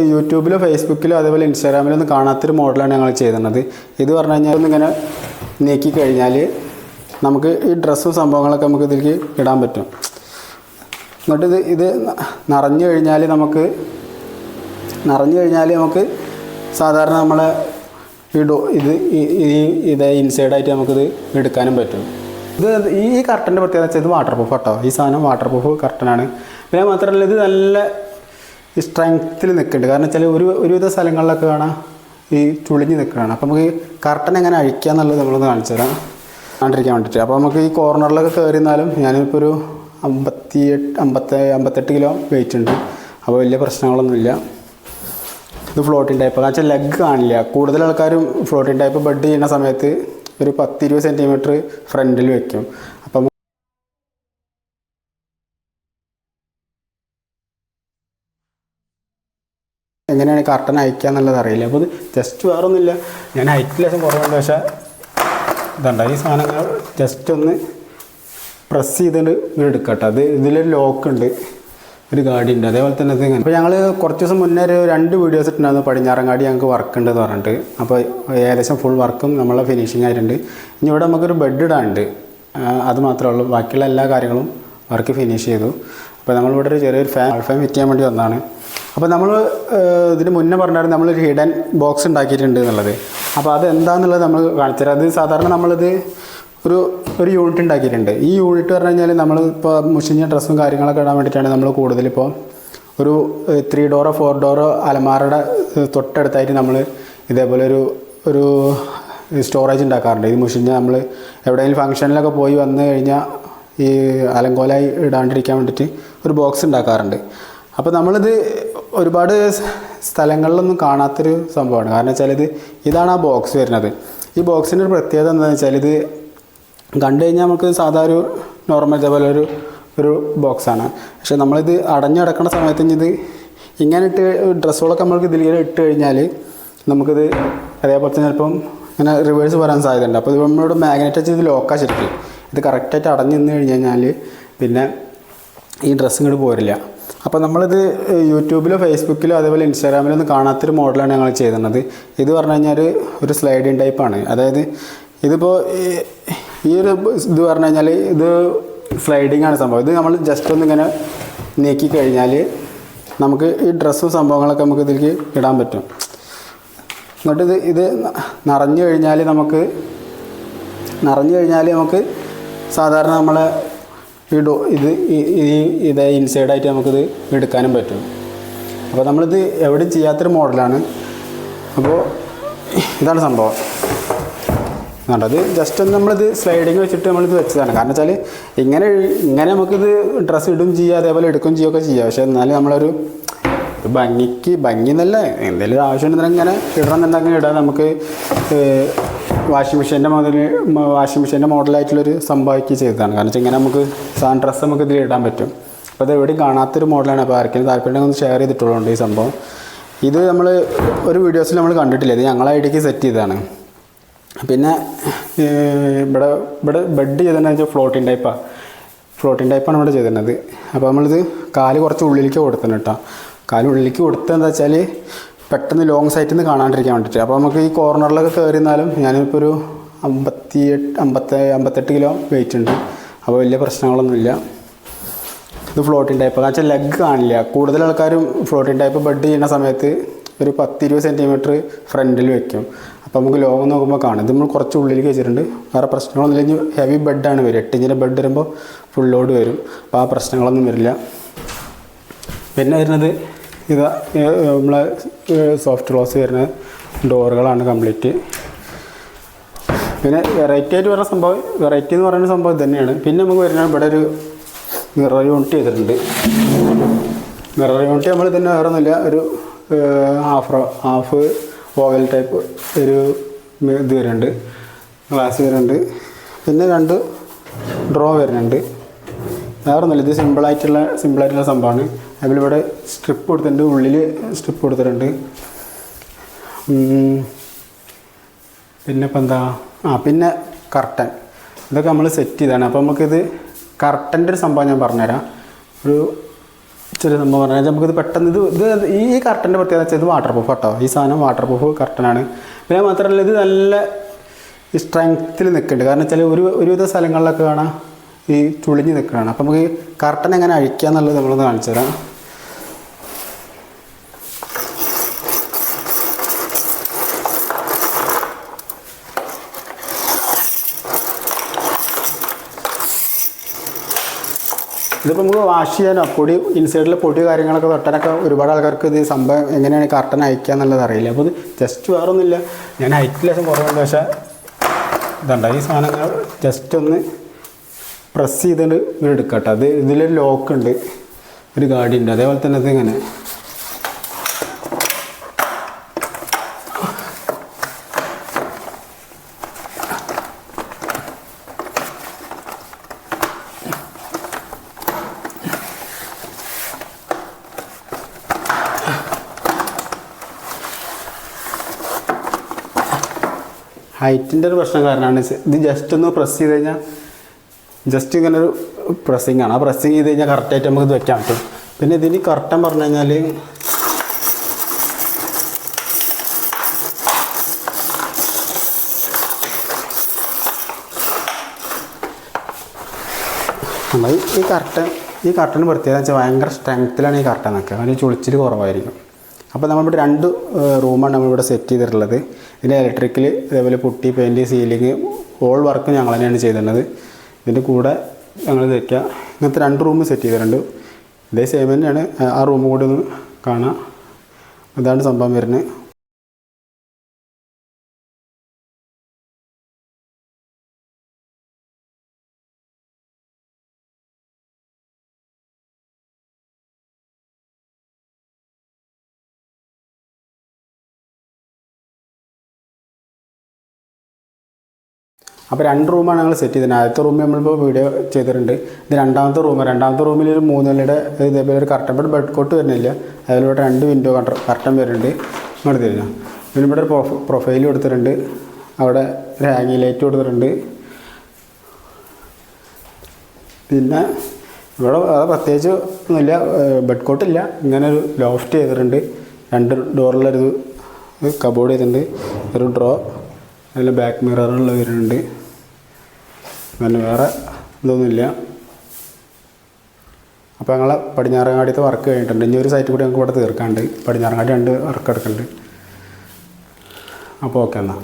യൂട്യൂബിലോ ഫേസ്ബുക്കിലോ അതേപോലെ ഇൻസ്റ്റാഗ്രാമിലോ ഒന്നും കാണാത്തൊരു മോഡലാണ് ഞങ്ങൾ ചെയ്തിരുന്നത്. ഇത് പറഞ്ഞു കഴിഞ്ഞാൽ ഒന്നിങ്ങനെ നീക്കി കഴിഞ്ഞാൽ നമുക്ക് ഈ ഡ്രസ്സും സംഭവങ്ങളൊക്കെ നമുക്ക് ഇതിലേക്ക് ഇടാൻ പറ്റും. എന്നിട്ട് ഇത് ഇത് നിറഞ്ഞു കഴിഞ്ഞാൽ നമുക്ക് നിറഞ്ഞു കഴിഞ്ഞാൽ നമുക്ക് സാധാരണ നമ്മളെ ഡോ ഇത് ഈ- ഇത് ഇൻസൈഡായിട്ട് നമുക്കിത് എടുക്കാനും പറ്റും. ഇത് ഈ കർട്ടന്റെ പ്രത്യേകത വെച്ചാൽ ഇത് വാട്ടർ പ്രൂഫ് കേട്ടോ ഈ സാധനം വാട്ടർ പ്രൂഫ് കർട്ടനാണ്. പിന്നെ മാത്രമല്ല ഇത് നല്ല സ്ട്രെങ്ത്തിൽ നിൽക്കുന്നുണ്ട് കാരണം വെച്ചാൽ ഒരു ഒരുവിധ സ്ഥലങ്ങളിലൊക്കെ കാണാം ഈ ചുളിഞ്ഞ് നിൽക്കുകയാണ് അപ്പോൾ നമുക്ക് ഈ കർട്ടൻ എങ്ങനെ അഴിക്കുക എന്നുള്ളത് നമ്മളൊന്ന് കാണിച്ചു തരാം. കണ്ടിരിക്കാൻ വേണ്ടിയിട്ട് അപ്പോൾ നമുക്ക് ഈ കോർണറിലൊക്കെ കയറിയിരുന്നാലും ഞാനിപ്പോൾ ഒരു അമ്പത്തി എട്ട് അമ്പത്തി അമ്പത്തെട്ട് കിലോ വെയിറ്റ് ഉണ്ട്. അപ്പോൾ വലിയ പ്രശ്നങ്ങളൊന്നുമില്ല ഇത് ഫ്ലോട്ടിംഗ് ടൈപ്പ് എന്ന് വെച്ചാൽ ലെഗ് കാണില്ല. കൂടുതൽ ആൾക്കാരും ഫ്ലോട്ടിംഗ് ടൈപ്പ് ബെഡ് ചെയ്യുന്ന സമയത്ത് ഒരു പത്തിരുപത് സെന്റിമീറ്റർ ഫ്രണ്ടിൽ വെക്കും. എങ്ങനെയാണ് കർട്ടൻ അയക്കുക എന്നുള്ളത് അറിയില്ല. അപ്പോൾ ഇത് ജസ്റ്റ് വേറൊന്നുമില്ല. ഞാൻ ഹൈറ്റ് ലേശം കുറവുണ്ട്. പക്ഷേ ഇതുണ്ട്? ഈ സാധനങ്ങൾ ജസ്റ്റ് ഒന്ന് പ്രസ് ചെയ്തിട്ട് ഇങ്ങനെ എടുക്കട്ടെ അത് ഇതിലൊരു ലോക്ക് ഉണ്ട്. ഒരു ഗാഡി ഉണ്ട്. അതേപോലെ തന്നെ ഇത് അപ്പോൾ ഞങ്ങൾ കുറച്ച് ദിവസം മുന്നേ ഒരു രണ്ട് വീഡിയോസ് ഇട്ടുണ്ടായിരുന്നു പടിഞ്ഞാറങ്ങാടി ഞങ്ങൾക്ക് വർക്ക് ഉണ്ട് എന്ന് പറഞ്ഞിട്ട്. അപ്പോൾ ഏകദേശം ഫുൾ വർക്കും നമ്മളെ ഫിനിഷിങ് ആയിട്ടുണ്ട്. ഇനി ഇവിടെ നമുക്കൊരു ബെഡ് ഇടാനുണ്ട്. അത് മാത്രമേ ഉള്ളൂ. ബാക്കിയുള്ള എല്ലാ കാര്യങ്ങളും വർക്ക് ഫിനിഷ് ചെയ്തു. അപ്പോൾ നമ്മളിവിടെ ഒരു ചെറിയൊരു ഫാൻ ഫാൻ ഫിറ്റ് ചെയ്യാൻ വേണ്ടി വന്നതാണ്. അപ്പോൾ നമ്മൾ ഇതിന് മുന്നേ പറഞ്ഞായിരുന്നു നമ്മളൊരു ഹിഡൻ ബോക്സ് ഉണ്ടാക്കിയിട്ടുണ്ട് എന്നുള്ളത്. അപ്പോൾ അത് എന്താണെന്നുള്ളത് നമ്മൾ കാണിച്ചുതരാം അത് സാധാരണ നമ്മളിത് ഒരു ഒരു യൂണിറ്റ് ഉണ്ടാക്കിയിട്ടുണ്ട്. ഈ യൂണിറ്റ് പറഞ്ഞു കഴിഞ്ഞാൽ നമ്മൾ ഇപ്പോൾ മുഷിഞ്ഞ ഡ്രസ്സും കാര്യങ്ങളൊക്കെ ഇടാൻ വേണ്ടിയിട്ടാണ് നമ്മൾ കൂടുതലിപ്പോൾ ഒരു ത്രീ ഡോറോ ഫോർ ഡോറോ അലമാറയുടെ തൊട്ടടുത്തായിട്ട് നമ്മൾ ഇതേപോലെ ഒരു ഒരു സ്റ്റോറേജ് ഉണ്ടാക്കാറുണ്ട്. ഇത് മുഷിഞ്ഞ നമ്മൾ എവിടെയെങ്കിലും ഫംഗ്ഷനിലൊക്കെ പോയി വന്നു കഴിഞ്ഞാൽ ഈ അലങ്കോലായി ഇടാണ്ടിരിക്കാൻ വേണ്ടിയിട്ട് ഒരു ബോക്സ് ഉണ്ടാക്കാറുണ്ട്. അപ്പോൾ നമ്മളിത് ഒരുപാട് സ്ഥലങ്ങളിലൊന്നും കാണാത്തൊരു സംഭവമാണ്. കാരണം വെച്ചാൽ ഇത് ഇതാണ് ആ ബോക്സ് വരുന്നത്. ഈ ബോക്സിന്റെ ഒരു പ്രത്യേകത എന്താണെന്ന് വെച്ചാൽ ഇത് കണ്ടു കഴിഞ്ഞാൽ നമുക്ക് സാധാ ഒരു നോർമൽ ഇതേപോലെ ഒരു ഒരു ബോക്സാണ് പക്ഷേ നമ്മളിത് അടഞ്ഞടക്കുന്ന സമയത്ത് ഇനി ഇത് ഇങ്ങനെ ഇട്ട് ഡ്രസ്സുകളൊക്കെ നമ്മൾക്ക് ഇതിൽ ഇട്ട് കഴിഞ്ഞാൽ നമുക്കിത് അതേപോലെ തന്നെ ചിലപ്പം ഇങ്ങനെ റിവേഴ്സ് വരാൻ സാധ്യതയുണ്ട്. അപ്പോൾ ഇത് നമ്മളോട് മാഗ്നറ്റ് വെച്ച് ഇത് ലോക്കാ ശരിക്കും ഇത് കറക്റ്റായിട്ട് അടഞ്ഞു നിന്ന് കഴിഞ്ഞ് കഴിഞ്ഞാൽ പിന്നെ ഈ ഡ്രസ്സ് ഇങ്ങോട്ട് പോരില്ല. അപ്പോൾ നമ്മളിത് യൂട്യൂബിലോ ഫേസ്ബുക്കിലോ അതേപോലെ ഇൻസ്റ്റാഗ്രാമിലോ ഒന്നും കാണാത്തൊരു മോഡലാണ് ഞങ്ങൾ ചെയ്യുന്നത് ഇത് പറഞ്ഞു കഴിഞ്ഞാൽ ഒരു സ്ലൈഡിങ് ടൈപ്പാണ് അതായത് ഇതിപ്പോൾ ഈ ഒരു ഇത് പറഞ്ഞു കഴിഞ്ഞാൽ ഇത് സ്ലൈഡിങ് ആണ് സംഭവം. ഇത് നമ്മൾ ജസ്റ്റ് ഒന്ന് ഇങ്ങനെ നീക്കി കഴിഞ്ഞാൽ നമുക്ക് ഈ ഡ്രസ്സും സംഭവങ്ങളൊക്കെ നമുക്ക് ഇതിലേക്ക് ഇടാൻ പറ്റും. എന്നിട്ട് ഇത് ഇത് നിറഞ്ഞു കഴിഞ്ഞാൽ നമുക്ക് നിറഞ്ഞു കഴിഞ്ഞാൽ നമുക്ക് സാധാരണ നമ്മളെ ഈ ഡോ ഇത് ഈ- ഇത് ഇൻസൈഡായിട്ട് നമുക്കിത് എടുക്കാനും പറ്റും. അപ്പോൾ നമ്മളിത് എവിടെയും ചെയ്യാത്തൊരു മോഡലാണ്. അപ്പോൾ ഇതാണ് സംഭവം. അത് ജസ്റ്റ് ഒന്ന് നമ്മളിത് സ്ലൈഡിങ് വെച്ചിട്ട് നമ്മളിത് വെച്ചതാണ്. കാരണം വെച്ചാൽ ഇങ്ങനെ ഇങ്ങനെ നമുക്കിത് ഡ്രസ്സ് ഇടും ചെയ്യാം അതേപോലെ എടുക്കുകയും ചെയ്യുകയൊക്കെ ചെയ്യാം. പക്ഷേ എന്നാലും നമ്മളൊരു ഭംഗിക്ക് ഭംഗി എന്നല്ല എന്തെങ്കിലും ആവശ്യമുണ്ടെങ്കിൽ ആവശ്യം ഇങ്ങനെ ഇടണം എന്നുണ്ടെങ്കിൽ ഇടാൻ നമുക്ക് വാഷിംഗ് മെഷീന്റെ മുതൽ വാഷിംഗ് മെഷീന്റെ മോഡലായിട്ടുള്ളൊരു സംഭവിക്കുക ചെയ്തതാണ്. കാരണം വെച്ചാൽ ഇങ്ങനെ നമുക്ക് സാധനം ഡ്രസ്സ് നമുക്ക് ഇതിൽ ഇടാൻ പറ്റും. അപ്പോൾ അത് എവിടെയും കാണാത്തൊരു മോഡലാണ്. അപ്പോൾ ആർക്കും താല്പര്യം ഒന്ന് ഷെയർ ചെയ്തിട്ടുള്ളതുകൊണ്ട് ഈ സംഭവം. ഇത് നമ്മൾ ഒരു വീഡിയോസിൽ നമ്മൾ കണ്ടിട്ടില്ല. ഇത് ഞങ്ങളെ ഐഡിയക്ക് സെറ്റ് ചെയ്തതാണ്. പിന്നെ ഇവിടെ ഇവിടെ ബെഡ് ചെയ്തതെന്ന് വെച്ചാൽ ഫ്ലോട്ടിംഗ് ടൈപ്പാണ് ഫ്ലോട്ടിംഗ് ടൈപ്പാണ് ഇവിടെ ചെയ്തിരുന്നത്. അപ്പോൾ നമ്മളിത് കാൽ കുറച്ച് ഉള്ളിലേക്ക് കൊടുത്തണം കേട്ടോ കാൽ ഉള്ളിലേക്ക് കൊടുത്തതെന്ന് വെച്ചാൽ പെട്ടെന്ന് ലോങ് സൈറ്റിൽ നിന്ന് കാണാണ്ടിരിക്കാൻ വേണ്ടിയിട്ട് അപ്പോൾ നമുക്ക് ഈ കോർണറിലൊക്കെ കയറിയിരുന്നാലും ഞാനിപ്പോൾ ഒരു അമ്പത്തി എട്ട് അമ്പത്തി അമ്പത്തെട്ട് കിലോ വെയിറ്റ് ഉണ്ട്. അപ്പോൾ വലിയ പ്രശ്നങ്ങളൊന്നുമില്ല ഇത് ഫ്ലോട്ടിംഗ് ടൈപ്പ് എന്ന് വെച്ചാൽ ലെഗ് കാണില്ല. കൂടുതൽ ആൾക്കാരും ഫ്ലോട്ടിംഗ് ടൈപ്പ് ബെഡ് ചെയ്യുന്ന സമയത്ത് ഒരു പത്തിരുപത് സെന്റിമീറ്റർ ഫ്രണ്ടിൽ വെക്കും. അപ്പോൾ നമുക്ക് ലോങ് നോക്കുമ്പോൾ കാണും. ഇത് നമ്മൾ കുറച്ച് ഉള്ളിലേക്ക് വെച്ചിട്ടുണ്ട്. വേറെ പ്രശ്നങ്ങളൊന്നും ഇല്ലെങ്കിൽ ഹെവി ബെഡാണ് വരും എട്ട് ഇഞ്ചിന്റെ ബെഡ് വരുമ്പോൾ ഫുള്ളോട് വരും. അപ്പോൾ ആ പ്രശ്നങ്ങളൊന്നും വരില്ല. പിന്നെ വരുന്നത് ഇത് നമ്മളെ സോഫ്റ്റ് ക്ലോസ് വരുന്ന ഡോറുകളാണ് കംപ്ലീറ്റ് പിന്നെ വെറൈറ്റി ആയിട്ട് വരുന്ന സംഭവം വെറൈറ്റി എന്ന് പറയുന്ന സംഭവം തന്നെയാണ് പിന്നെ നമുക്ക് വരുന്ന ഇവിടെ ഒരു മിറർ യൂണിറ്റ് ചെയ്തിട്ടുണ്ട്. മിറർ യൂണിറ്റ് നമ്മൾ തന്നെ വേറെ ഒന്നുമില്ല ഒരു ഹാഫ് ഹാഫ് ഓവൽ ടൈപ്പ് ഒരു ഇത് വരുന്നുണ്ട് ഗ്ലാസ് വരുന്നുണ്ട്. പിന്നെ രണ്ട് ഡ്രോ വരുന്നുണ്ട്. വേറെ ഒന്നുമില്ല. ഇത് സിമ്പിളായിട്ടുള്ള സിമ്പിളായിട്ടുള്ള സംഭവമാണ്. ഇവിടെ സ്ട്രിപ്പ് കൊടുത്തിട്ടുണ്ട്. ഉള്ളിൽ സ്ട്രിപ്പ് കൊടുത്തിട്ടുണ്ട്. പിന്നെ ഇപ്പം എന്താ? ആ പിന്നെ കർട്ടൻ ഇതൊക്കെ നമ്മൾ സെറ്റ് ചെയ്താണ്. അപ്പോൾ നമുക്കിത് കർട്ടന്റെ ഒരു സംഭവം ഞാൻ പറഞ്ഞുതരാം. ഒരു ചെറിയ സംഭവം പറഞ്ഞാൽ നമുക്കിത് പെട്ടെന്ന് ഇത് ഇത് ഈ കർട്ടന്റെ പ്രത്യേകത വെച്ചാൽ ഇത് വാട്ടർ പ്രൂഫ് കേട്ടോ. ഈ സാധനം വാട്ടർ പ്രൂഫ് കർട്ടനാണ് പിന്നെ മാത്രമല്ല ഇത് നല്ല സ്ട്രെങ്ത്തിൽ നിൽക്കുന്നുണ്ട്. കാരണം വെച്ചാൽ ഒരു ഒരുവിധ സ്ഥലങ്ങളിലൊക്കെ കാണാം. ഈ ചുളിഞ്ഞ് നിൽക്കുകയാണ്. അപ്പം നമുക്ക് കർട്ടൻ എങ്ങനെ അഴിക്കുക എന്നുള്ളത് നമ്മളൊന്ന് കാണിച്ചു തരാം. ഇതിപ്പോൾ നമുക്ക് വാഷ് ചെയ്യാനോ പൊടി ഇൻസൈഡിലെ പൊടി കാര്യങ്ങളൊക്കെ തൊട്ടാനൊക്കെ ഒരുപാട് ആൾക്കാർക്ക് ഇത് സംഭവം എങ്ങനെയാണ് കർട്ടൻ അയക്കുക എന്നുള്ളത് അറിയില്ല. അപ്പോൾ ഇത് ജസ്റ്റ് വേറൊന്നുമില്ല. ഞാൻ ഹൈറ്റ് ലേശം കുറവുണ്ട്. പക്ഷേ ഇതുണ്ട് ഈ സാധനങ്ങൾ ജസ്റ്റ് ഒന്ന് പ്രസ് ചെയ്തിട്ട് ഇങ്ങനെ എടുക്കട്ടെ. അത് ഇതിലൊരു ലോക്ക് ഉണ്ട്. ഒരു ഗാഡി ഉണ്ട്. അതേപോലെ തന്നെ അത് ഇങ്ങനെ ഹൈറ്റിന്റെ ഒരു പ്രശ്നം കാരണമാണ് ഇത്. ജസ്റ്റ് ഒന്ന് പ്രസ് ചെയ്ത് കഴിഞ്ഞാൽ ജസ്റ്റ് ഇങ്ങനെ ഒരു പ്രസ്സിങ് ആണ്. ആ പ്രസ്സിങ് ചെയ്ത് കഴിഞ്ഞാൽ കറക്റ്റായിട്ട് നമുക്ക് ഇത് വെക്കാൻ പറ്റും. പിന്നെ ഇതിന് കറക്റ്റം പറഞ്ഞു കഴിഞ്ഞാൽ നമ്മൾ ഈ കർട്ടൻ ഈ കർട്ടന് പ്രത്യേകത വെച്ചാൽ ഭയങ്കര സ്ട്രെങ്ത്തിലാണ് ഈ കർട്ടൻ നിൽക്കുക അതിന് ചുളിച്ചിൽ കുറവായിരിക്കും. അപ്പോൾ നമ്മളിവിടെ രണ്ട് റൂമാണ് നമ്മളിവിടെ സെറ്റ് ചെയ്തിട്ടുള്ളത്. ഇതിന്റെ ഇലക്ട്രിക്കൽ അതേപോലെ putty paint ceiling all work ഞങ്ങൾ തന്നെയാണ് ചെയ്തിട്ടുള്ളത്. ഇതിന്റെ കൂടെ ഞങ്ങൾ വെക്കുക ഇങ്ങനത്തെ രണ്ട് റൂം സെറ്റ് ചെയ്തിട്ടുണ്ട്. ഇതേ സെയിം തന്നെയാണ്. ആ റൂം കൂടി ഒന്ന് കാണാം. അതാണ് സംഭവം വരുന്നത്. അപ്പോൾ രണ്ട് റൂമാണ് ഞങ്ങൾ സെറ്റ് ചെയ്തത് ആദ്യത്തെ റൂം നമ്മളിപ്പോൾ വീഡിയോ ചെയ്തിട്ടുണ്ട്. ഇത് രണ്ടാമത്തെ റൂം രണ്ടാമത്തെ റൂമിൽ ഒരു മൂന്ന് നിലയുടെ ഇതേപോലെ ഒരു കർട്ടൻ ബെഡ് ബെഡ് കോട്ട് വരുന്നില്ല. അതിലൂടെ രണ്ട് വിൻഡോ കർട്ടൻ വരുന്നുണ്ട്. ഇങ്ങോട്ട് തരുന്ന. പിന്നെ ഇവിടെ ഒരു പ്രൊഫൈൽ കൊടുത്തിട്ടുണ്ട്. അവിടെ ഒരു ഹാങ്ങി ലൈറ്റ് കൊടുത്തിട്ടുണ്ട്. പിന്നെ ഇവിടെ അത് പ്രത്യേകിച്ച് ഒന്നുമില്ല. ബെഡ് കോട്ടില്ല ഇങ്ങനെ ഒരു ലോഫ്റ്റ് ചെയ്തിട്ടുണ്ട്. രണ്ട് ഡോറിലൊരു കബോർഡ് ചെയ്തിട്ടുണ്ട്. ഒരു ഡ്രോ അതിൽ ബാക്ക് മിററുള്ള വരുന്നുണ്ട്. പിന്നെ വേറെ ഇതൊന്നുമില്ല. അപ്പോൾ ഞങ്ങളെ പടിഞ്ഞാറങ്ങാടിയത്തെ വർക്ക് കഴിഞ്ഞിട്ടുണ്ട്. ഇനി ഒരു സൈറ്റ് കൂടി ഞങ്ങൾക്ക് ഇവിടെ തീർക്കാണ്ട് പടിഞ്ഞാറങ്ങാടി രണ്ട് വർക്ക് എടുക്കുന്നുണ്ട് അപ്പോൾ ഓക്കെ എന്നാൽ